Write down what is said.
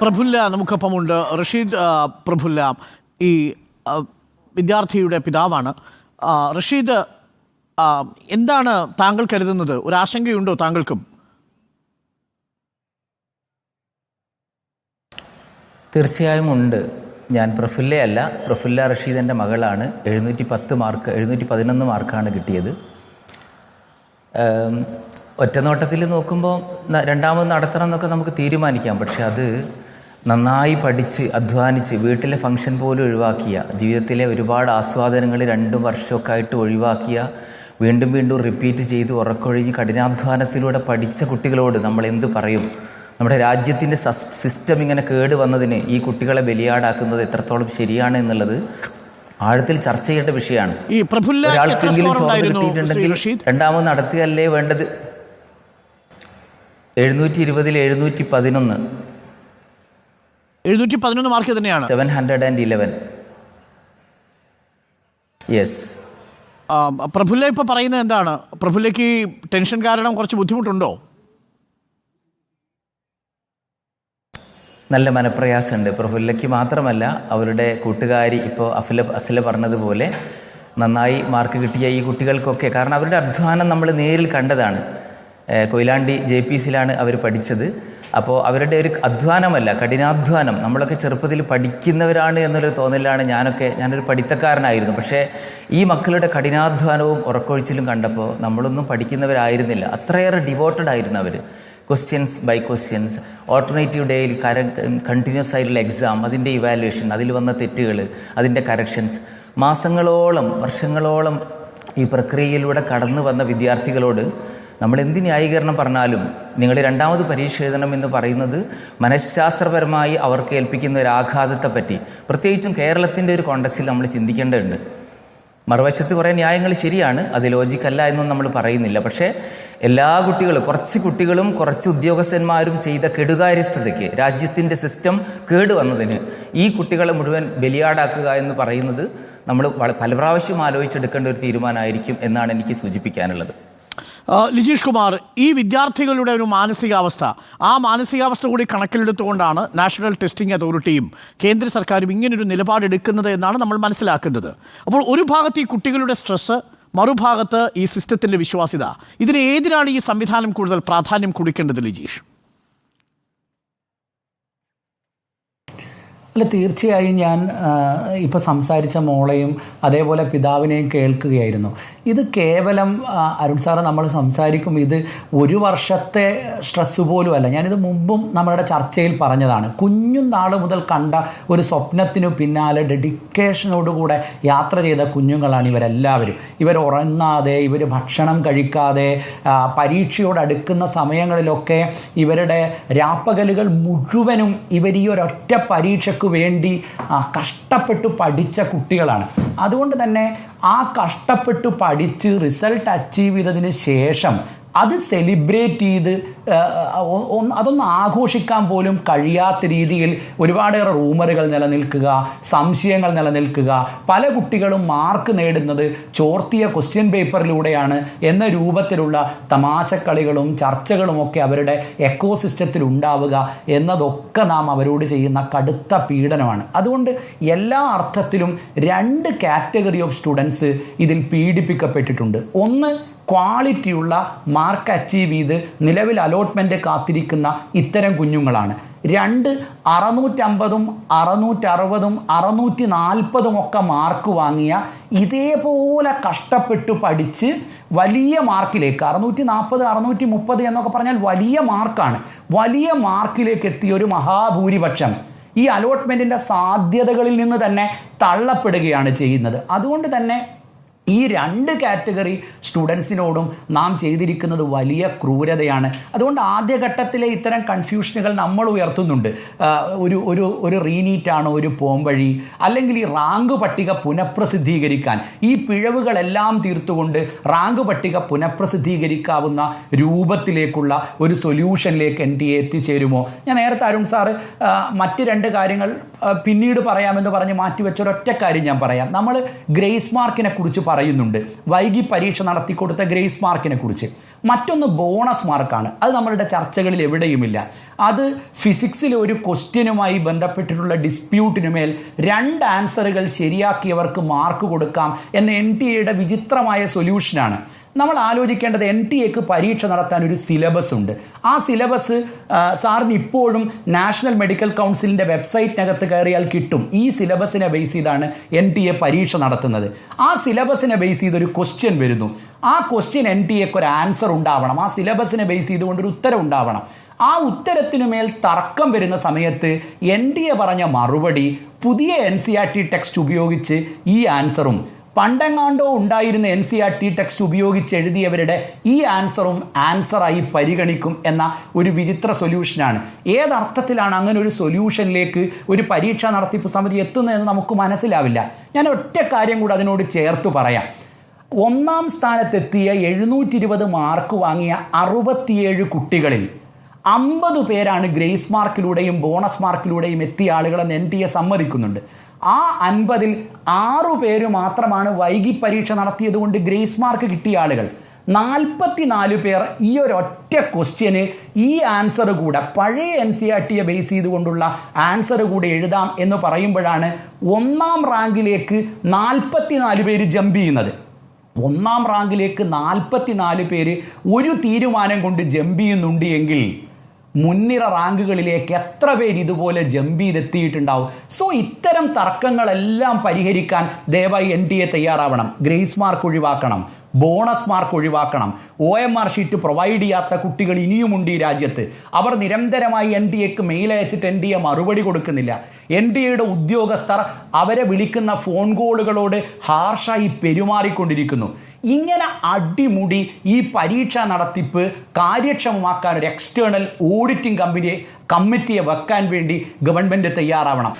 പ്രഫുല്ല നമുക്കൊപ്പമുണ്ട്. റഷീദ് പ്രഫുല്ല ഈ വിദ്യാർത്ഥിയുടെ പിതാവാണ്. റഷീദ് എന്താണ് താങ്കൾ കരുതുന്നത്? ഒരു ആശങ്കയുണ്ടോ താങ്കൾക്കും? തീർച്ചയായും ഉണ്ട്. ഞാൻ പ്രഫുല്ലയല്ല. പ്രഫുല്ല റഷീദിന്റെ മകളാണ്. എഴുന്നൂറ്റി പത്ത് മാർക്ക് എഴുന്നൂറ്റി പതിനൊന്ന് മാർക്കാണ് കിട്ടിയത്. ഒറ്റനോട്ടത്തിൽ നോക്കുമ്പോൾ രണ്ടാമത് നടത്തണം എന്നൊക്കെ നമുക്ക് തീരുമാനിക്കാം. പക്ഷെ അത് നന്നായി പഠിച്ച് അധ്വാനിച്ച് വീട്ടിലെ ഫംഗ്ഷൻ പോലും ഒഴിവാക്കിയ ജീവിതത്തിലെ ഒരുപാട് ആസ്വാദനങ്ങൾ രണ്ടും വർഷമൊക്കെ ആയിട്ട് ഒഴിവാക്കിയ വീണ്ടും വീണ്ടും റിപ്പീറ്റ് ചെയ്ത് ഉറക്കൊഴിഞ്ഞ് കഠിനാധ്വാനത്തിലൂടെ പഠിച്ച കുട്ടികളോട് നമ്മൾ എന്ത് പറയും? നമ്മുടെ രാജ്യത്തിന്റെ സസ് സിസ്റ്റം ഇങ്ങനെ കേട് വന്നതിന് ഈ കുട്ടികളെ ബലിയാടാക്കുന്നത് എത്രത്തോളം ശരിയാണ് എന്നുള്ളത് ആഴത്തിൽ ചർച്ച ചെയ്യേണ്ട വിഷയമാണ്. ഒരാൾക്കെങ്കിലും ചോദ്യം കിട്ടിയിട്ടുണ്ടെങ്കിൽ രണ്ടാമത് നടത്തുകയല്ലേ വേണ്ടത്? എഴുന്നൂറ്റി ഇരുപതിൽ എഴുന്നൂറ്റി പതിനൊന്ന്. എഴുന്നൂറ്റി പതിനൊന്ന് മാർക്ക് തന്നെയാണ്. Seven hundred and eleven yes Praphulla ഇപ്പോൾ പറയുന്നത് എന്താണ്? പ്രഫുല്ലയ്ക്ക് ടെൻഷൻ കാരണം കുറച്ച് ബുദ്ധിമുട്ടുണ്ടോ? നല്ല മനപ്രയാസമുണ്ട്. പ്രഫുല്ലയ്ക്ക് മാത്രമല്ല അവരുടെ കൂട്ടുകാരി ഇപ്പോൾ അഫില അസില പറഞ്ഞതുപോലെ നന്നായി മാർക്ക് കിട്ടിയ ഈ കുട്ടികൾക്കൊക്കെ കാരണം അവരുടെ അധ്വാനം നമ്മൾ നേരിൽ കണ്ടതാണ്. കൊയിലാണ്ടി ജെ പി സിയിലാണ് അവർ പഠിച്ചത്. അപ്പോൾ അവരുടെ ഒരു അധ്വാനമല്ല കഠിനാധ്വാനം. നമ്മളൊക്കെ ചെറുപ്പത്തിൽ പഠിക്കുന്നവരാണ് എന്നുള്ളൊരു തോന്നലാണ് ഞാനൊക്കെ ഞാനൊരു പഠിത്തക്കാരനായിരുന്നു. പക്ഷേ ഈ മക്കളുടെ കഠിനാധ്വാനവും ഉറക്കൊഴിച്ചിലും കണ്ടപ്പോൾ നമ്മളൊന്നും പഠിക്കുന്നവരായിരുന്നില്ല. അത്രയേറെ ഡിവോട്ടഡ് ആയിരുന്നു അവർ ക്വസ്റ്റ്യൻസ് ബൈ ക്വസ്റ്റ്യൻസ് ഓൾട്ടർനേറ്റീവ് ഡേയിൽ കര കണ്ടിന്യൂസ് ആയിട്ടുള്ള എക്സാം അതിന്റെ ഇവാലുവേഷൻ അതിൽ വന്ന തെറ്റുകൾ അതിന്റെ കറക്ഷൻസ് മാസങ്ങളോളം വർഷങ്ങളോളം ഈ പ്രക്രിയയിലൂടെ കടന്നു വന്ന വിദ്യാർത്ഥികളോട് നമ്മൾ എന്ത് ന്യായീകരണം പറഞ്ഞാലും നിങ്ങൾ രണ്ടാമത് എഴുതണം എന്ന് പറയുന്നത് മനഃശാസ്ത്രപരമായി അവർക്ക് ഏൽപ്പിക്കുന്ന ഒരു ആഘാതത്തെ പറ്റി പ്രത്യേകിച്ചും കേരളത്തിന്റെ ഒരു കോണ്ടക്സിൽ നമ്മൾ ചിന്തിക്കേണ്ടതുണ്ട്. മറുവശത്ത് കുറേ ന്യായങ്ങൾ ശരിയാണ് അത് ലോജിക്കല്ല എന്നും നമ്മൾ പറയുന്നില്ല. പക്ഷേ എല്ലാ കുട്ടികളും കുറച്ച് കുട്ടികളും കുറച്ച് ഉദ്യോഗസ്ഥന്മാരും ചെയ്ത കെടുകാര്യസ്ഥതയ്ക്ക് രാജ്യത്തിന്റെ സിസ്റ്റം കേടുവന്നതിന് ഈ കുട്ടികളെ മുഴുവൻ ബലിയാടാക്കുക എന്ന് പറയുന്നത് നമ്മൾ പല പ്രാവശ്യം ആലോചിച്ചെടുക്കേണ്ട ഒരു തീരുമാനമായിരിക്കും എന്നാണ് എനിക്ക് സൂചിപ്പിക്കാനുള്ളത്. ലിജീഷ് കുമാർ ഈ വിദ്യാർത്ഥികളുടെ ഒരു മാനസികാവസ്ഥ. ആ മാനസികാവസ്ഥ കൂടി കണക്കിലെടുത്തുകൊണ്ടാണ് നാഷണൽ ടെസ്റ്റിംഗ് അതോറിറ്റിയും കേന്ദ്ര സർക്കാരും ഇങ്ങനൊരു നിലപാടെടുക്കുന്നത് എന്നാണ് നമ്മൾ മനസ്സിലാക്കുന്നത്. അപ്പോൾ ഒരു ഭാഗത്ത് ഈ കുട്ടികളുടെ സ്ട്രെസ്സ് മറുഭാഗത്ത് ഈ സിസ്റ്റത്തിന്റെ വിശ്വാസ്യത. ഇതിന് ഏതിനാണ് ഈ സംവിധാനം കൂടുതൽ പ്രാധാന്യം കൊടുക്കേണ്ടത് ലിജീഷ്? അല്ല തീർച്ചയായും ഞാൻ ഇപ്പോൾ സംസാരിച്ച മോളെയും അതേപോലെ പിതാവിനെയും കേൾക്കുകയായിരുന്നു. ഇത് കേവലം അരുൺ സാറ് നമ്മൾ സംസാരിക്കും ഇത് ഒരു വർഷത്തെ സ്ട്രെസ് പോലും അല്ല. ഞാനിത് മുമ്പും നമ്മളുടെ ചർച്ചയിൽ പറഞ്ഞതാണ്. കുഞ്ഞും നാൾ മുതൽ കണ്ട ഒരു സ്വപ്നത്തിനു പിന്നാലെ ഡെഡിക്കേഷനോടുകൂടെ യാത്ര ചെയ്ത കുഞ്ഞുങ്ങളാണ് ഇവരെല്ലാവരും. ഇവർ ഉറങ്ങാതെ ഇവർ ഭക്ഷണം കഴിക്കാതെ പരീക്ഷയോടടുക്കുന്ന സമയങ്ങളിലൊക്കെ ഇവരുടെ രാപ്പകലുകൾ മുഴുവനും ഇവർ ഈ ഒരൊറ്റ പരീക്ഷയ്ക്ക് വേണ്ടി കഷ്ടപ്പെട്ടു പഠിച്ച കുട്ടികളാണ്. അതുകൊണ്ട് തന്നെ ആ കഷ്ടപ്പെട്ട് പഠിച്ച് റിസൾട്ട് അച്ചീവ് ചെയ്തതിന് ശേഷം അത് സെലിബ്രേറ്റ് ചെയ്ത് അതൊന്ന് ആഘോഷിക്കാൻ പോലും കഴിയാത്ത രീതിയിൽ ഒരുപാടേറെ റൂമറുകൾ നിലനിൽക്കുക സംശയങ്ങൾ നിലനിൽക്കുക. പല കുട്ടികളും മാർക്ക് നേടുന്നത് ചോർത്തിയ ക്വസ്റ്റ്യൻ പേപ്പറിലൂടെയാണ് എന്ന രൂപത്തിലുള്ള തമാശക്കളികളും ചർച്ചകളും ഒക്കെ അവരുടെ എക്കോ സിസ്റ്റത്തിൽ ഉണ്ടാവുക എന്നതൊക്കെ നാം അവരോട് ചെയ്യുന്ന കടുത്ത പീഡനമാണ്. അതുകൊണ്ട് എല്ലാ അർത്ഥത്തിലും രണ്ട് കാറ്റഗറി ഓഫ് സ്റ്റുഡൻസ് ഇതിൽ പീഡിപ്പിക്കപ്പെട്ടിട്ടുണ്ട്. ഒന്ന് ക്വാളിറ്റിയുള്ള മാർക്ക് അച്ചീവ് ചെയ്ത് നിലവിൽ അലോട്ട്മെന്റ് കാത്തിരിക്കുന്ന ഇത്തരം കുഞ്ഞുങ്ങളാണ്. രണ്ട് അറുന്നൂറ്റമ്പതും അറുന്നൂറ്ററുപതും അറുന്നൂറ്റി നാൽപ്പതും ഒക്കെ മാർക്ക് വാങ്ങിയ ഇതേപോലെ കഷ്ടപ്പെട്ട് പഠിച്ച് വലിയ മാർക്കിലേക്ക് അറുന്നൂറ്റി നാൽപ്പത് അറുന്നൂറ്റി മുപ്പത് എന്നൊക്കെ പറഞ്ഞാൽ വലിയ മാർക്കാണ്. വലിയ മാർക്കിലേക്ക് എത്തിയ ഒരു മഹാഭൂരിപക്ഷം ഈ അലോട്ട്മെന്റിന്റെ സാധ്യതകളിൽ നിന്ന് തന്നെ തള്ളപ്പെടുകയാണ് ചെയ്യുന്നത്. അതുകൊണ്ട് തന്നെ ഈ രണ്ട് കാറ്റഗറി സ്റ്റുഡൻസിനോടും നാം ചെയ്തിരിക്കുന്നത് വലിയ ക്രൂരതയാണ്. അതുകൊണ്ട് ആദ്യഘട്ടത്തിലെ ഇത്തരം കൺഫ്യൂഷനുകൾ നമ്മൾ ഉയർത്തുന്നുണ്ട്. ഒരു ഒരു ഒരു റീനീറ്റാണോ ഒരു പോംവഴി അല്ലെങ്കിൽ ഈ റാങ്ക് പട്ടിക പുനഃപ്രസിദ്ധീകരിക്കാൻ. ഈ പിഴവുകളെല്ലാം തീർത്തുകൊണ്ട് റാങ്ക് പട്ടിക പുനഃപ്രസിദ്ധീകരിക്കാവുന്ന രൂപത്തിലേക്കുള്ള ഒരു സൊല്യൂഷനിലേക്ക് എൻ ഡി എ എത്തിച്ചേരുമോ? ഞാൻ നേരത്തെ അരുൺ സാറ് മറ്റ് രണ്ട് കാര്യങ്ങൾ പിന്നീട് പറയാമെന്ന് പറഞ്ഞ് മാറ്റിവെച്ച ഒരൊറ്റ കാര്യം ഞാൻ പറയാം. നമ്മൾ ഗ്രേസ് മാർക്കിനെ കുറിച്ച് പറയുന്നുണ്ട്. വൈകി പരീക്ഷ നടത്തിക്കൊടുത്ത ഗ്രേസ് മാർക്കിനെ കുറിച്ച്. മറ്റൊന്ന് ബോണസ് മാർക്കാണ്. അത് നമ്മളുടെ ചർച്ചകളിൽ എവിടെയുമില്ല. അത് ഫിസിക്സിലെ ഒരു ക്വസ്റ്റ്യനുമായി ബന്ധപ്പെട്ടിട്ടുള്ള ഡിസ്പ്യൂട്ടിനുമേൽ രണ്ട് ആൻസറുകൾ ശരിയാക്കിയവർക്ക് മാർക്ക് കൊടുക്കാം എന്ന എൻ ടി എയുടെ വിചിത്രമായ സൊല്യൂഷനാണ്. നമ്മൾ ആലോചിക്കേണ്ടത് എൻ ടി എക്ക് പരീക്ഷ നടത്താൻ ഒരു സിലബസ് ഉണ്ട്. ആ സിലബസ് സാറിന് ഇപ്പോഴും നാഷണൽ മെഡിക്കൽ കൗൺസിലിന്റെ വെബ്സൈറ്റിനകത്ത് കയറിയാൽ കിട്ടും. ഈ സിലബസിനെ ബേസ് ചെയ്താണ് എൻ ടി എ പരീക്ഷ നടത്തുന്നത്. ആ സിലബസിനെ ബേസ് ചെയ്തൊരു ക്വസ്റ്റ്യൻ വരുന്നു. ആ ക്വസ്റ്റ്യൻ എൻ ടി എക്ക് ഒരു ആൻസർ ഉണ്ടാവണം. ആ സിലബസിനെ ബേസ് ചെയ്തുകൊണ്ട് ഒരു ഉത്തരം ഉണ്ടാവണം. ആ ഉത്തരത്തിനുമേൽ തർക്കം വരുന്ന സമയത്ത് എൻ ഡി എ പറഞ്ഞ മറുപടി പുതിയ N C R T text ഉപയോഗിച്ച് ഈ ആൻസറും പണ്ടെങ്ങാണ്ടോ ഉണ്ടായിരുന്ന N C R T text ഉപയോഗിച്ച് എഴുതിയവരുടെ ഈ ആൻസറും ആൻസറായി പരിഗണിക്കും എന്ന ഒരു വിചിത്ര സൊല്യൂഷനാണ് ഏതർത്ഥത്തിലാണ് അങ്ങനെ ഒരു സൊല്യൂഷനിലേക്ക് ഒരു പരീക്ഷാ നടത്തിപ്പ് സമിതി എത്തുന്നതെന്ന് നമുക്ക് മനസ്സിലാവില്ല. ഞാൻ ഒറ്റ കാര്യം കൂടി അതിനോട് ചേർത്ത് പറയാം. ഒന്നാം സ്ഥാനത്തെത്തിയ എഴുന്നൂറ്റി ഇരുപത് മാർക്ക് വാങ്ങിയ അറുപത്തിയേഴ് കുട്ടികളിൽ അമ്പത് പേരാണ് ഗ്രേസ് മാർക്കിലൂടെയും ബോണസ് മാർക്കിലൂടെയും എത്തിയ ആളുകളെന്ന് എൻ ടി എ സമ്മതിക്കുന്നുണ്ട്. ആ അൻപതിൽ ആറു പേര് മാത്രമാണ് വൈകി പരീക്ഷ നടത്തിയത് കൊണ്ട് ഗ്രേസ് മാർക്ക് കിട്ടിയ ആളുകൾ. നാൽപ്പത്തിനാല് പേർ ഈ ഒറ്റ ക്വസ്റ്റ്യന് ഈ ആൻസർ കൂടെ പഴയ എൻ സി ആർ ടിയെ ബേസ് ചെയ്തുകൊണ്ടുള്ള ആൻസർ കൂടെ എഴുതാം എന്ന് പറയുമ്പോഴാണ് ഒന്നാം റാങ്കിലേക്ക് നാൽപ്പത്തിനാല് പേര് ജമ്പ് ചെയ്യുന്നത്. ഒന്നാം റാങ്കിലേക്ക് നാൽപ്പത്തിനാല് പേര് ഒരു തീരുമാനം കൊണ്ട് ജമ്പ് ചെയ്യുന്നുണ്ട് എങ്കിൽ മുൻനിര റാങ്കുകളിലേക്ക് എത്ര പേര് ഇതുപോലെ ജമ്പ് ചെയ്തെത്തിയിട്ടുണ്ടാവും. സോ ഇത്തരം തർക്കങ്ങളെല്ലാം പരിഹരിക്കാൻ ദയവായി എൻ ടി എ തയ്യാറാവണം. ഗ്രേസ് മാർക്ക് ഒഴിവാക്കണം. ബോണസ് മാർക്ക് ഒഴിവാക്കണം. O M R sheet provide ചെയ്യാത്ത കുട്ടികൾ ഇനിയുമുണ്ട് ഈ രാജ്യത്ത്. അവർ നിരന്തരമായി എൻ ഡി എക്ക് മെയിൽ അയച്ചിട്ട് എൻ ഡി എ മറുപടി കൊടുക്കുന്നില്ല. എൻ ഡി എയുടെ ഉദ്യോഗസ്ഥർ അവരെ വിളിക്കുന്ന ഫോൺ കോളുകളോട് ഹാർഷായി പെരുമാറിക്കൊണ്ടിരിക്കുന്നു. ഇങ്ങനെ അടിമുടി ഈ പരീക്ഷ നടത്തിപ്പ് കാര്യക്ഷമമാക്കാൻ ഒരു എക്സ്റ്റേണൽ ഓഡിറ്റിംഗ് കമ്പനിയെ കമ്മിറ്റിയെ വെക്കാൻ വേണ്ടി ഗവൺമെന്റ് തയ്യാറാവണം.